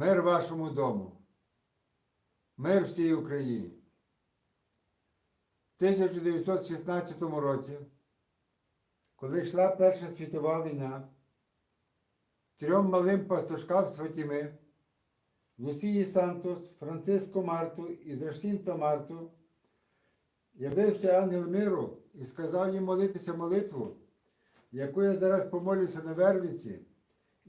Мир вашому дому. Мир всій Україні. В 1916 році, коли йшла Перша світова війна, трьом малим пастушкам з Фатіми, Лусії Сантос, Франциско Марту і Зашсінто Марту, явився ангел миру і сказав їм молитися молитву, яку я зараз помолюся на Вервиці,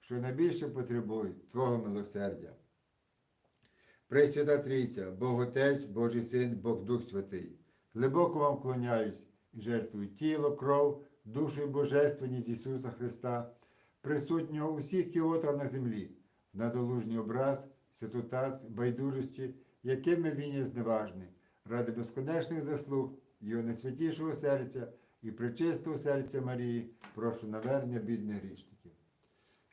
що найбільше потребують Твого милосердя. Пресвята Трійця, Бог Отець, Божий Син, Бог Дух Святий, глибоко вам вклоняюсь і жертвую тіло, кров, душу і божественність Ісуса Христа, присутнього у всіх кіотах на землі, в надолужній образ, святотатств, байдужості, якими він є зневажний, ради безконечних заслуг Його найсвятішого серця і причистого серця Марії, прошу навернення бідних грішників.